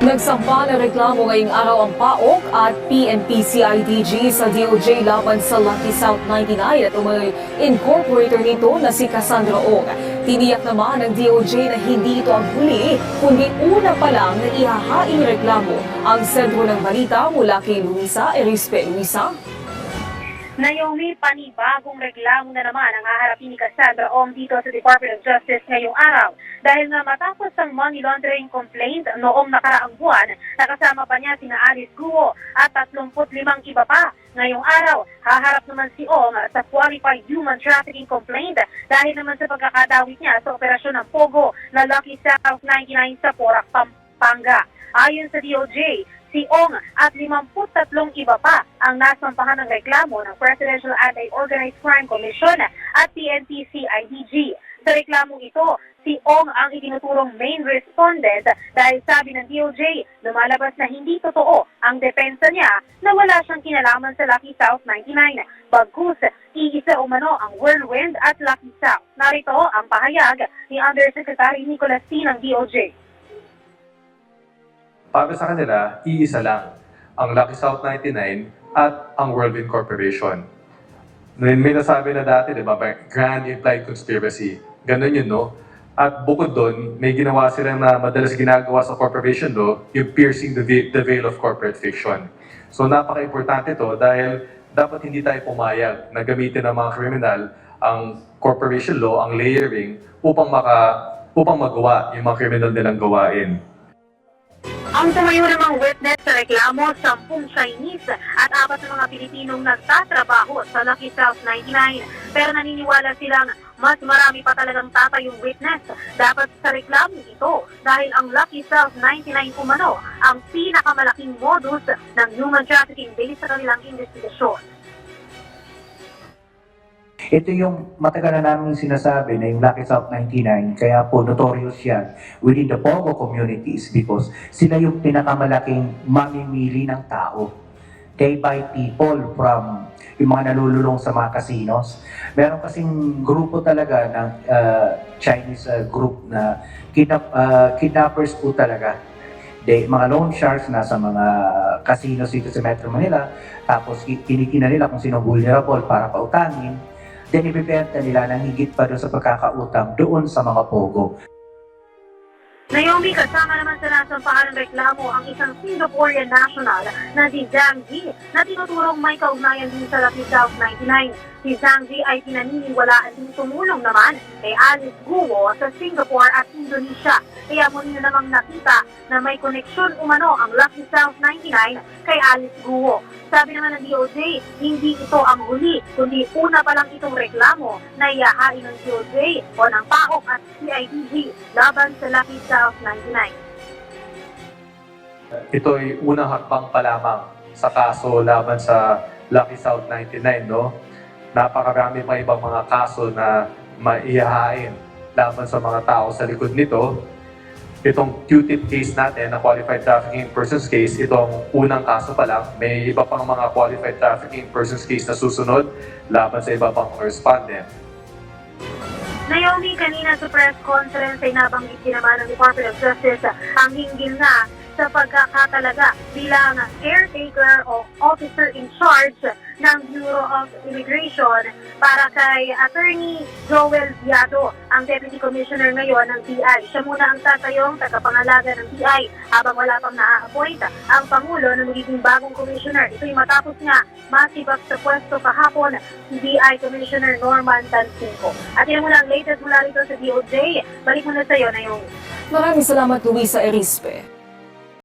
Nagsampa ng reklamo ngayong araw ang PAOK at PNP-CIDG sa DOJ laban sa Lucky South 99 at umay incorporator nito na si Cassandra Ong. Tiniyak naman ng DOJ na hindi ito ang huli, kundi una pa lang na ihahaing reklamo ang sentro ng balita mula kay Luisa Erispe. Luisa? Naomi, panibagong reklamo na naman ang haharapin ni Cassandra Ong dito sa Department of Justice ngayong araw. Dahil nga matapos ang money laundering complaint noong nakaraang buwan, nakasama pa niya sina Alice Guo at 35 iba pa. Ngayong araw, haharap naman si Ong sa qualified human trafficking complaint dahil naman sa pagkakadawit niya sa operasyon ng Pogo na Lucky South 99 sa Porac, Pampanga. Ayon sa DOJ, si Ong at 53 iba pa ang nasampahan ng reklamo ng Presidential Anti-Organized Crime Commission at PNP-CIDG. Sa reklamong ito, si Ong ang itinuturong main respondent dahil sabi ng DOJ, lumalabas na hindi totoo ang depensa niya na wala siyang kinalaman sa Lucky South 99. Bagkus, iisa umano ang Whirlwind at Lucky South. Narito ang pahayag ni Undersecretary Nicholas T. ng DOJ. Para sa kanila, iisa lang, ang Lucky South 99 at ang Whirlwind Corporation. May, nasabi na dati, di ba, grand implied conspiracy. Ganon yun, no? At bukod doon, may ginawa sila na madalas ginagawa sa corporation law, yung piercing the, the veil of corporate fiction. So napaka-importante to dahil dapat hindi tayo pumayag na gamitin ng mga kriminal ang corporation law, ang layering, upang maka upang magawa yung mga kriminal nilang gawain. Ang tumayo namang witness sa reklamo, sampung Chinese at apat na mga Pilipinong nagtatrabaho sa Lucky South 99. Pero naniniwala silang mas marami pa talagang tatayong witness dapat sa reklamo ito dahil ang Lucky South 99 umano ang pinakamalaking modus ng human trafficking based sa kanilang investigasyon. Ito yung matagal na namin sinasabi na yung Lucky South 99, kaya po notorious yan within the Pogo communities because sila yung pinakamalaking mamimili ng tao. They buy people from yung mga nalululong sa mga casinos. Meron kasing grupo talaga ng uh, Chinese uh, group na kidnap, uh, kidnappers po talaga. They, mga loan sharks na sa mga casinos dito sa Metro Manila, tapos ki- kinikina nila kung sino vulnerable para pautangin, ibibenta nila ng higit pa doon sa pagkakautang doon sa mga pogo. Naomi, kasama naman sa nasampahan ng reklamo ang isang Singaporean national na si Zhang Ji na tinuturong may kaugnayan din sa Lucky South 99. Si Zhang Ji ay pinaniniwalaan din tumulong naman kay Alice Guo sa Singapore at Indonesia. Kaya muli na namang nakita na may koneksyon umano ang Lucky South 99 kay Alice Guo. Sabi naman ng DOJ, hindi ito ang huli, kundi una pa lang itong reklamo na iahain ng DOJ o ng PAOK at CIDG laban sa Lucky South 99. ito ay unang hakbang pa lamang sa kaso laban sa Lucky South 99, no? Napakarami pa ibang mga kaso na maihahain laban sa mga tao sa likod nito. Itong Q-tip case natin, na qualified trafficking persons case, itong unang kaso pa lang. May iba pang mga qualified trafficking persons case na susunod laban sa iba pang respondent. Naomi, kanina sa press conference ay nabanggit din naman ng Department of Justice ang hinggil na sa pagkakatalaga bilang caretaker o officer in charge ng Bureau of Immigration para kay Attorney Joel Viado, ang Deputy Commissioner ngayon ng BI. Siya muna ang tatayong tagapangalaga ng BI habang wala pang na-appoint ang Pangulo na magiging bagong commissioner. Ito'y matapos nga masibak sa pwesto kahapon si BI Commissioner Norman Tancinco. At yun muna ang latest mula rito sa DOJ. Balik muna sa iyo na yung Maraming salamat Luisa Erispe.